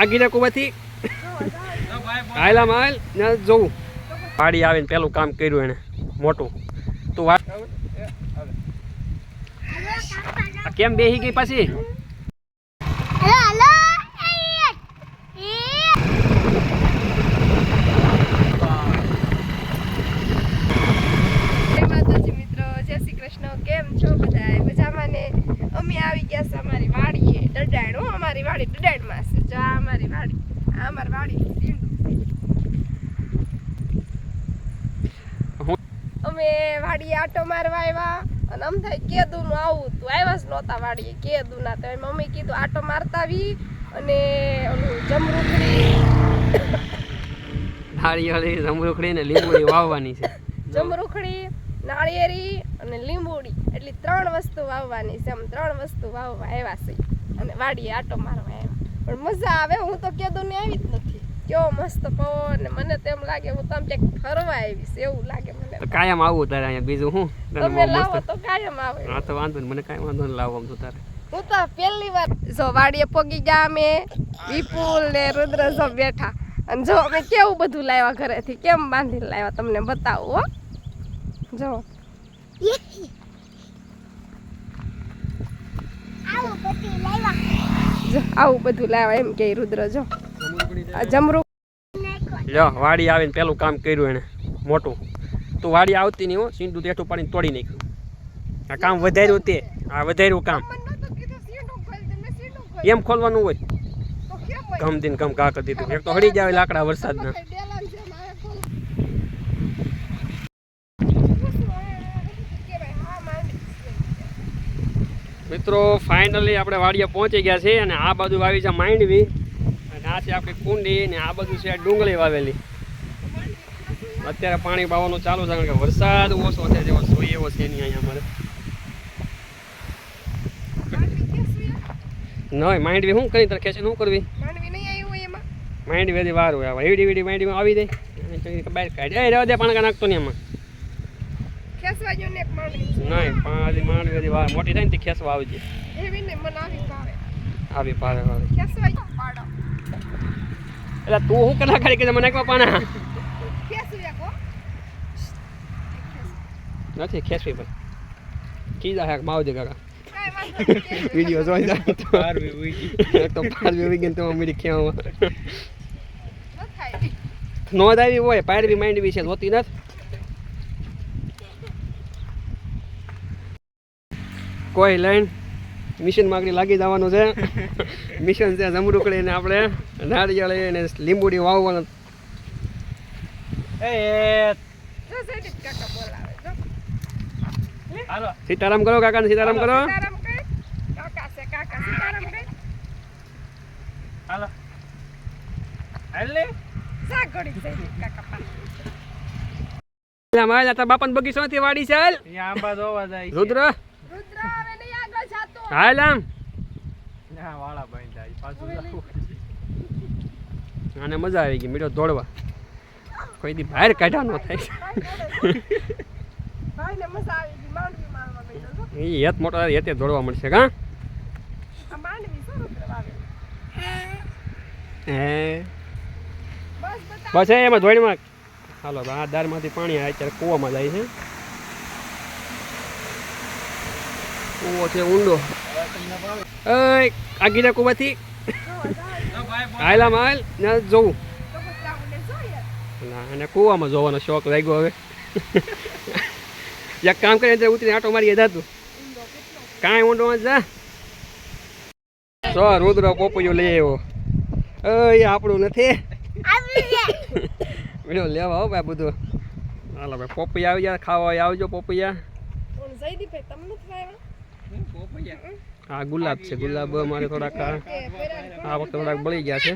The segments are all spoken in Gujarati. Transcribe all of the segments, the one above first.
આગી કુવાથી. આયલા માલ, ને જોવું પાડી આવીને પેલું કામ કર્યું એને મોટું. તું વાત કેમ બેહી ગઈ પાછી? કેમ છો બધા મજામાં ને? અમે આવી ગયા છે અમારી અમારી વાડી ડડાણમાં છે. જો આ અમારી વાડી આ અમારી વાડી અમે વાડી આટો મારવા આવ્યા અને આમ થાય કેદુનું આવું તું આવ્યા જ નહોતા વાડીએ કેદુના તો મમ્મી કીધું આટો મારતા આવી અને ઓલું જમરૂખડી નાળિયેરી જમરૂખડી ને લીંબુડી વાવવાની છે. જમરૂખડી નાળિયેરી અને લીંબુડી. એટલી ત્રણ વસ્તુ વાવવાની છે. આમ ત્રણ વસ્તુ વાવવા આવ્યા છે. અને વાડીએ આટો મારવા આવ્યા. પણ મજા આવે હું તો કેદું ને આવી જ નથી. કેવો મસ્ત પવન ને મને તો એમ લાગે હું તો ક્યાંક ફરવા આવીશ એવું લાગે મને તો કાયમ આવું તારે અહીંયા બીજું હું તમે લાવો તો કાયમ આવે. હા તો વાંધો નહીં મને કાંઈ વાંધો નહીં લાવો આમ તો તારે. હું તો પહેલી વાર જો વાડીએ પોગી ગયા અમે વિપુલ ને રુદ્ર જો બેઠા. અને જો અમે કેવું બધું લાવ્યા ઘરેથી? કેમ બાંધીને લાવ્યા? તમને બતાવું હો. જો. આવો જો આવું બધું લાવ્યા એમ કે રુદ્ર જો. જમરૂ લ્યો વાડી આવીને પેલું કામ કર્યું એને મોટું. તું વાડી આવતી નહીં હો સીંડું તેઠું પાડીને તોડી નાખ્યું. આ કામ વધાર્યું તે આ વધાર્યું કામ. એમ ખોલવાનું હોય? ગમ દિન ગમ કા કરી દીધું. એક તો હળી જાય લાકડા વરસાદના. મિત્રો ફાઇનલી આપણે વાડીએ પહોંચી ગયા છે અને આ બાજુ વાવી છે માંડવી. અને આ છે આપણી કુંડી ને આ બાજુ છે ડુંગળી વાવેલી. અત્યારે પાણી પાવાનું ચાલુ છે કારણ કે વરસાદ ઓછો છે જેવો જોઈએ એવો છે નહીં અહીંયા અમારે. નહીં માંડવી શું કરી તારે ખેંચી શું કરવી? માંડવી હજી વાર હોય એવડી વેડી માંડવીમાં આવી જાય. અને બહાર કાઢી. રહેવા દે પાણી નાખતો નહીં એમાં. નહીં પણ હજી માંડવી હજી વાર મોટી થાય ને તે ખેસવા આવી જાય. આવી પારે વારે એટલે તું શું કલા ખાલી કે મને નાખવા પાણા નથી ખેંચવી ભાઈ. કીધા હાક માવજે કાકા. વિડિયો જોઈ જાય તો. એક તો પારવી ઉઈ ગઈ ને તો અમીરી ક્યાં નો દાવી હોય પાડવી માંડવી છે જોતી નથી. કોઈ લાઈન મિશન માગડી લાગી જવાનું છે. મિશન છે જમરૂકડી ને આપણે નાળિયેર ને લીંબુડી વાવવાનું. સીતારામ કરો કાકા ને સીતારામ કરો કાકા બાપન બગીચો નથી વાડી ચાલ આંબા જોવા જાય રુદ્ર. રુદ્ર હવે નહીં આગળ જાતો હાલ આમ. ના વાળા ભાઈ જાય પાછું જાવું. આને મજા આવી ગઈ મીઠો દોડવા કોઈ દી બહાર કાઢા ન થાય. ભાઈ ને મજા આવી ગઈ માંડવી મારવા બેઠો એ હેત મોટો હેતે દોડવા મળશે કા? હે. બસ એમાં ધોળીમાં હાલો આ દારમાંથી પાણી આ અત્યારે કૂવામાં જાય છે. કૂવો છે ઊંડો. આગીના કૂવાથી. હાલ આમ હાલ ને જોવું તો ના અને કૂવામાં જોવાનો શોખ લાગ્યો હવે. એક કામ કરે એટલે ઉતરીને આટો મારી જતું કાંઈ ઊંડો જા. સો રુદ્ર પોપૈયો લઈ આવ્યો. એ આપણું નથી. લેવા હો ભાઈ બધું. હાલો ભાઈ, પોપૈયા આવી જાય ખાવા આવજો પોપૈયા. આ ગુલાબ છે ગુલાબ અમારે થોડાક આ વખતે થોડાક બળી ગયા છે.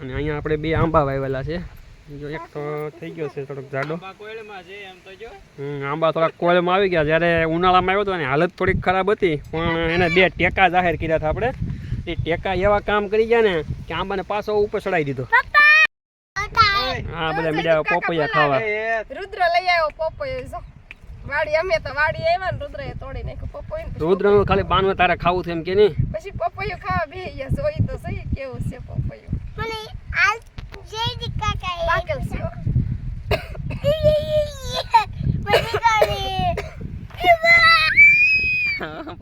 અને અહીંયા આપણે બે આંબા વાવેલા છે. જો એક તો થઈ ગયો છે થોડોક જાડો. આંબા કોયલમાં છે એમ તો જો હમ, આંબા થોડાક કોયલમાં આવી ગયા. જ્યારે ઉનાળામાં આવ્યો હતો એની હાલત થોડીક ખરાબ હતી પણ એને બે ટેકા જાહેર કર્યા હતા આપણે. એ ટેકા એવા કામ કરી ગયા ને કે આંબાને પાછો ઉપર ચડાવી દીધો. હા બધા મીડા પોપૈયા ખાવા. રુદ્ર લઈ આવ્યો પોપૈયો જો. વાડી અમે તો વાડી આવ્યા ને રુદ્રએ તોડી નાખ્યું પપૈયું ને રુદ્રનું ખાલી બાનું તારે ખાવું છે એમ કે નહીં? પછી પપૈયું ખાવા બેહી ગયા જોઈ તો સહી કેવું છે પપૈયું. મને આ જય કાકા પાકેલ છે હો.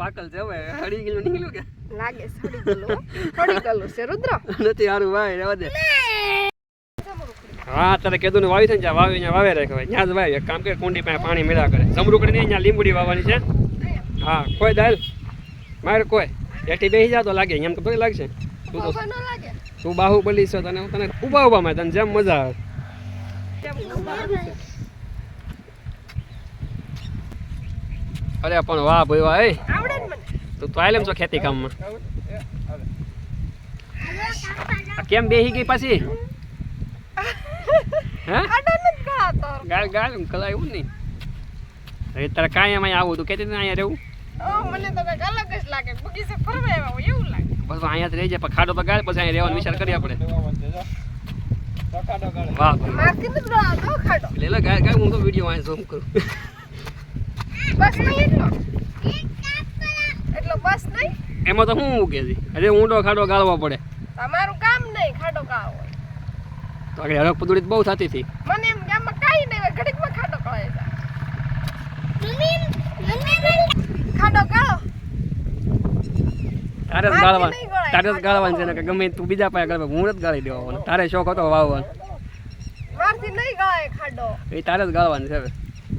પાકલ છે હવે. હળી ગયેલું નીકળ્યું કે? લાગે છે છે રુદ્ર? નથી સારું ભાઈ રહેવા દે. હા તારે કીધું ને વાવી છે ને વાવી ત્યાં વાવે રાખે ત્યાં જ વાવી કામ કે કુંડી પાસે પાણી મેળા કરે. જમરૂકડી નહીં ત્યાં લીંબુડી વાવવાની છે. હા કોઈ દાલ મારે કોઈ? એટી બેસી જા તો લાગે. એમ તો થોડી લાગશે. તું તો તું બાહુબલી છો તને હું તને ઊભા ઊભા માં તને જેમ મજા આવે. અરે પણ વાહ ભાઈ વાહ એ તું તો આયલેમ છો ખેતી કામમાં કેમ બેહી ગઈ પાછી? ગાળ ગાળ કલાય એવું નહીં. અરે તારે કાંઈ એમાં આવું તું કહેતી હતી અહીંયા રહેવું? મને તો કંઈક અલગ જ લાગે. બગીચે ફરવા આવ્યા એવું લાગે. બસ અહીંયા જ રહી જાય ખાડો ગાળ પછી અહીંયા રહેવાનો વિચાર કરીએ આપણે. વાહ ખાડો. લે લે હું તો વીડિયો વાંચ ઝૂમ કરું. બસ એટલો? એટલો બસ નહીં? એમાં તો શું ઉગે છે? અરે ઊંડો ખાડો ગાળવો પડે. તમારું કામ નહીં ખાડો ગાળો હોય તો આગળ હરક પદુડી બહુ થતી હતી. મને એમ ગામમાં કાંઈ નહીં હોય ઘડીકમાં ખાડો કળાય ખાડો ગાળો તારે જ ગાળવાનું તારે જ ગાળવાનું છે ને કે ગમે તું બીજા પાસે ગાળવા હું જ ગાળી દેવાનો. તારે શોખ હતો વાવવાનો. મારથી નહીં ખાડો. એ તારે જ ગાળવાનું છે હવે.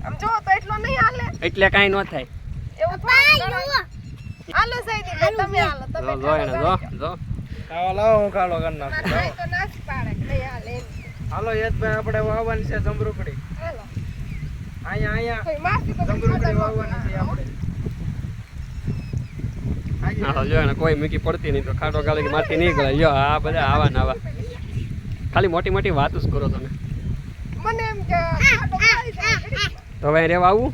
આમ જો તો એટલો નહીં હાલે. એટલે કાઈ ન થાય. એવું હાલો સાઈડી તમે હાલો તમે જો જો જો જો આવો લાવો હું ખાડો કરી નાખું મારા લાવો. ભાઈ તો નાસી પાડે કે નહીં હાલો યશભાઈ આપણે વાવવાની છે જમરૂકડી. અહીંયા અહીંયા. તો મારથી તો કંઈ જમરૂકડી ખાડો ન વાવવાની છે આપણે. હા જો એને કોઈ મૂકી પડતી નહીં તો ખાટો ગાળી કે મારથી નહીં ગળે જો આ બધા આવા ને આવા. ખાલી મોટી મોટી વાત જ કરો તમે. મને એમ કે ખાડો. તો હવે રેવા આવું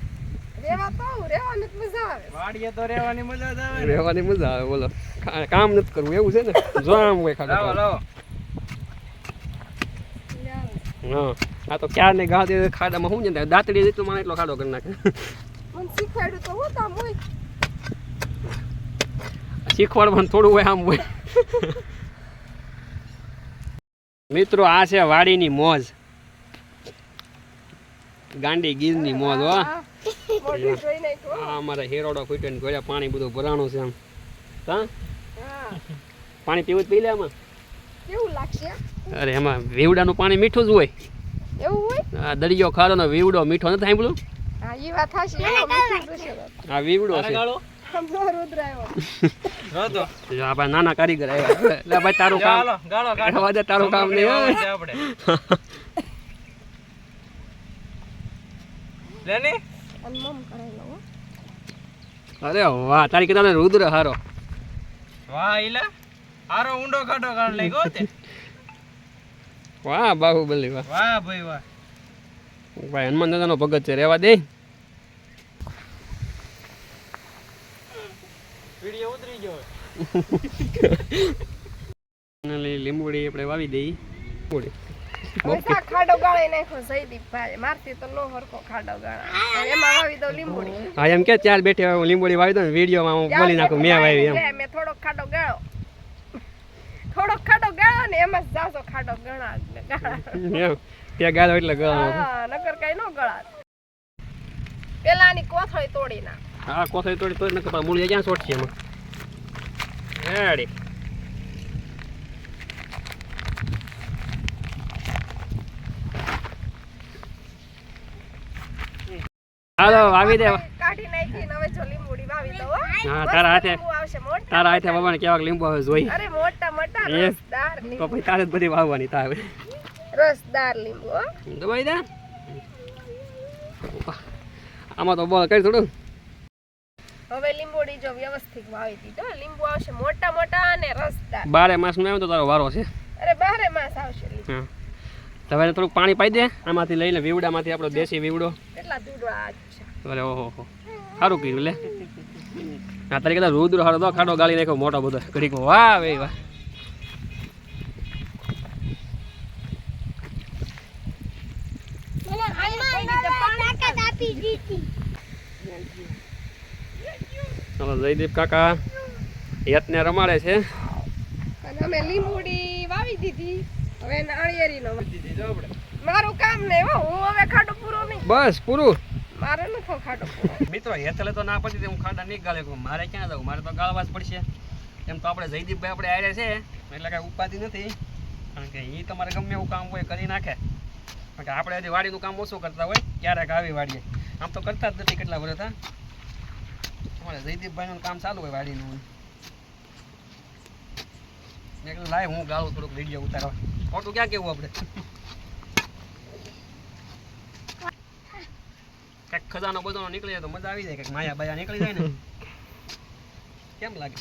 રેવા તો આવું, રેવાની જ મજા આવે વાડીએ તો રહેવાની મજા આવે રહેવાની મજા આવે બોલો. કામ નથી કરવું એવું છે ને? જોવાનું હોય ખાલી લાવો લાવો. હા. આ તો ક્યારે ને ગા ખાડામાં શું છે દાંતડી જેટલું મારે એટલો ખાડો કરી નાખે. મને શીખવાડ્યું તો હું તામ હોય? શીખવાડવાનું થોડું હોય આમ હોય. મિત્રો આ છે વાડીની મોજ. ગાંડી ગીરની મોજ હો. આ અમારા હેરોડો ખૂટ્યો ને ગોળ્યા પાણી બધું ભરાણું છે આમ. હા. પાણી પીવું જ પી લે આમાં? કેવું લાગશે? અરે એમાં વીવડાનું પાણી મીઠું જ હોય. એવું હોય? આ દરિયો ખારો ને વીવડો મીઠો નથી સાંભળું હા એ વાત હાચી. હા વીવડો છે. નાના કારીગર આવ્યા. ભાઈ તારું કામ. તારું કામ નહીં, આપણે. લેની અને મમ અરે વાહ તારી કીધા રુદ્ર હારો. વાહ ઈલા. હારો ઊંડો ખાડો કાઢ લઈ ગયો તે. વાહ બાહુબલી વાહ. વાહ ભાઈ વાહ. ભાઈ હનુમાન દાદાનો ભગત છે રેવા દે. વીડિયો ઉતરી ગયો લીંબુડી આપણે વાવી દઈ. લીંબુડી. હવે ખાડો ગાળી નાખ્યો જયદીપભાઈ. મારથી તો નો હરખો ખાડો ગાળા. એમાં વાવી દઉં લીંબુડી. હા એમ કે ચાર બેઠે હું લીંબુડી વાવી દઉં વિડીયોમાં હું બોલી નાખું મેં વાવી એમ. મેં થોડોક ખાડો ગાળો થોડોક ખાડો ગાળો ને એમાં જાજો ખાડો ગણા ત્યાં ગાળો એટલે ગાળો નકર કઈ નો ગળા પેલા આની કોથળી તોડી ના હા કોથળી તોડી તોડી નકર મૂળ ક્યાં છે એમાં? રેડી હાલો વાવી દે. કાઢી નાખી હવે જોલી લીંબુડી વાવી દો હા, તારા હાથે- આવશે મોટા તારા હાથે બાબાને કેવાક લીંબુ આવે જોઈ. અરે મોટા મોટા? રસદાર તો પછી તારે જ બધી વાવવાની તારે. રસદાર લીંબુ દબાઈ દે. આમાં તો બોલ કરી થોડું. હવે લીંબોડી જો વ્યવસ્થિત વાવી દીધો લીંબુ આવશે મોટા મોટા અને રસદાર. બારે માસનું તો તારો વારો છે. અરે બારે માસ આવશે હા. હવે થોડુંક પાણી પાઈ દે આમાંથી લઈને વીવડામાંથી આપણો દેશી વીવડો. કેટલા છે અરે ઓહો હો સારું કીધું લે. આ તારી કદાચ રુદ્ર હારો તો ખાડો ગાળી નાખ્યો મોટો બધો ઘડીક વાહ વે વાહ. જયદીપ કાકા યતને રમાડે છે. અને અમે લીંબુડી વાવી દીધી. હવે નાળિયેરી નો મારું કામ ને હું હવે ખાડો પૂરો નહીં. બસ પૂરું. મારે નખો ખાડો મિત્રો, હેતલે તો ના પડતી હું ખાડા નહીં ગાળે. મારે ક્યાં જવું? મારે તો ગાળવા જ પડશે. એમ તો આપણે જયદીપભાઈ આપણે આવ્યા છે, એટલે કાંઈ ઉપાધિ નથી. કારણ કે એ તમારે ગમે એવું કામ હોય કરી નાખે. કારણ કે આપણે હજી વાડીનું કામ ઓછું કરતા હોય, ક્યારેક આવી વાડીએ. આમ તો કરતા જ નથી કેટલા વર્ષ અમારે જયદીપભાઈનું કામ ચાલુ હોય વાડીનું. એટલે લાય, હું ગાળું થોડુંક વીડિયો ઉતારવા. ખોટું ક્યાં કેવું આપણે? ખજાનો બધાનો નીકળી જાય તો મજા આવી જાય કે માયા બાયા નીકળી જાય ને. કેમ લાગે?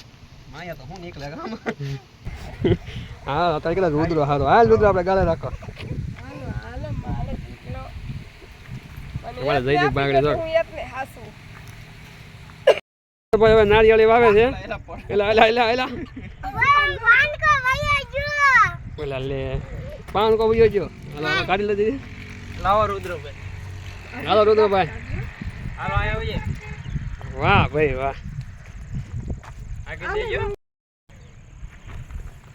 માયા તો હું નીકળે ગામ? હા અત્યારે કેટલા રુદ્ર હારો. હા રુદ્ર આપણે ગાળે રાખો. હાલો હાલો બાગડે જો. ભાઈ હવે નારિયેળી વાવે છે. એલા એલા એલા એલા એલા. લે. પાન કો વયો જો હાલો હાલો કાઢી લીધી લાવો રુદ્રભાઈ. હાલો રુદ્રભાઈ. હાલો વાહ ભાઈ વાહ.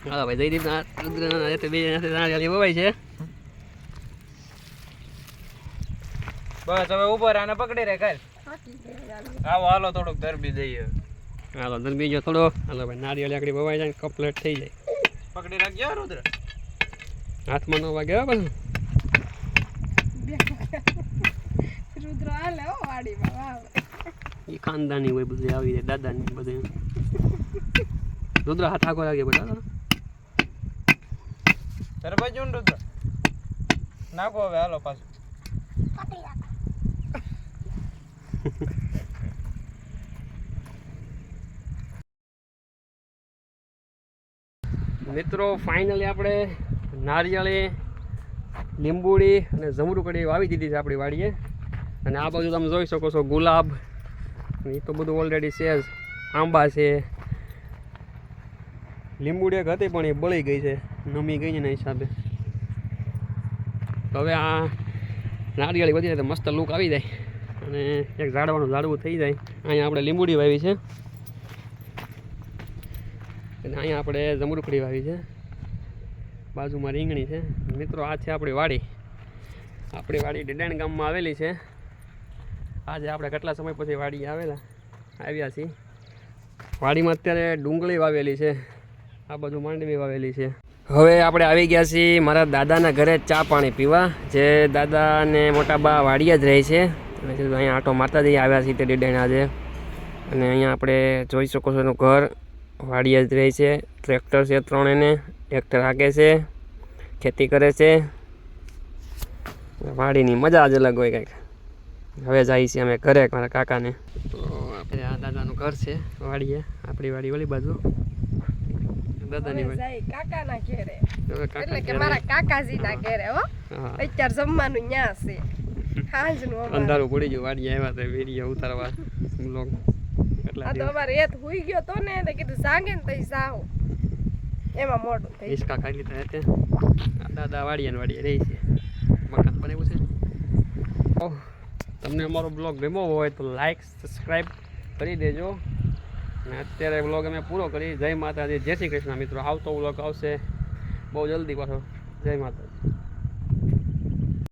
હાલો ભાઈ જયદીપ ના રુદ્ર ના બે નારિયેળી વવાય છે. બસ હવે ઉપર આને પકડી રે કાલ. આવો હાલો થોડુંક ધરબી દઈએ. હાલો ધરબી જો થોડો. હાલો ભાઈ નારિયેળી લાકડી વવાઈ જાય કપલેટ થઈ જાય. પકડી રાખજો રુદ્ર. હાથમાં ન વાગે પાછું રુદ્ર હાલે હો વાડીમાં વાવે. એ ખાનદાની હોય બધું આવી જાય દાદાની બધું. રુદ્ર હાથ આખો લાગે બધા ધરબાઈ જો ને રુદ્ર. નાખો હવે હાલો પાછું. મિત્રો ફાઇનલી આપણે નારિયેળી લીંબુડી અને જમરૂકડી વાવી દીધી છે આપણી વાડીએ. અને આ બાજુ તમે જોઈ શકો છો ગુલાબ. એ તો બધું ઓલરેડી છે જ. આંબા છે. લીંબુડી એક હતી પણ એ બળી ગઈ છે. નમી ગઈ એના હિસાબે. હવે આ નારિયેળી વધી જાય તો મસ્ત લુક આવી જાય. અને એક ઝાડવાનું ઝાડવું થઈ જાય. અહીંયા આપણે લીંબુડી વાવી છે. અને અહીંયા આપણે જમરૂખડી વાવી છે. બાજુમાં રીંગણી છે. મિત્રો, આ છે આપણી વાડી. આપણી વાડી ડેડાણ ગામમાં આવેલી છે. આજે આપણે કેટલા સમય પછી વાડી આવેલા? આવ્યા છીએ. વાડીમાં અત્યારે ડુંગળી વાવેલી છે. આ બધું માંડવી વાવેલી છે. હવે આપણે આવી ગયા છીએ મારા દાદાના ઘરે ચા પાણી પીવા. જે દાદા અને મોટા બા વાડીએ જ રહે છે. અહીંયા આટો માતાજી આવ્યા છીએ તે ડેડાણ આજે. અને અહીંયા આપણે જોઈ શકો છો એનું ઘર. વાડીએ જ રહે છે. ટ્રેક્ટર છે ત્રણ એને ટ્રેક્ટર હાકે છે. ખેતી કરે છે. વાડીની મજા જ અલગ હોય કંઈક. હવે જાય છે અમે ઘરે મારા કાકાને. તો આપણે આ દાદાનું ઘર છે વાડીએ આપણી વાડી ઓલી બાજુ. દાદાની વાડી. જાય કાકાના ઘેરે. એટલે કે મારા કાકાજીના ઘેરે હો. અત્યારે જમવાનું ન્યા છે. હાજનું અંધારું પડી ગયું વાડીએ આવ્યા તો વીડિયો ઉતારવા બ્લોગ આ તો અમારે રેત હુઈ ગયો તો ને કીધું સાંગે ને તઈ જાઓ. એમાં મોટું થઈ હિસકા ખાઈ લીધા હતા દાદા વાડીએ ને વાડીએ રહી છે. મકાન બનાવ્યું છે. ઓહ, તમને અમારો બ્લોગ ગમ્યો હોય તો લાઈક સબસ્ક્રાઈબ કરી દેજો. અને અત્યારે બ્લોગ અમે પૂરો કરી. જય માતાજી. જય શ્રી કૃષ્ણ મિત્રો. આવતો બ્લોગ આવશે બહુ જલ્દી પાછો. જય માતાજી.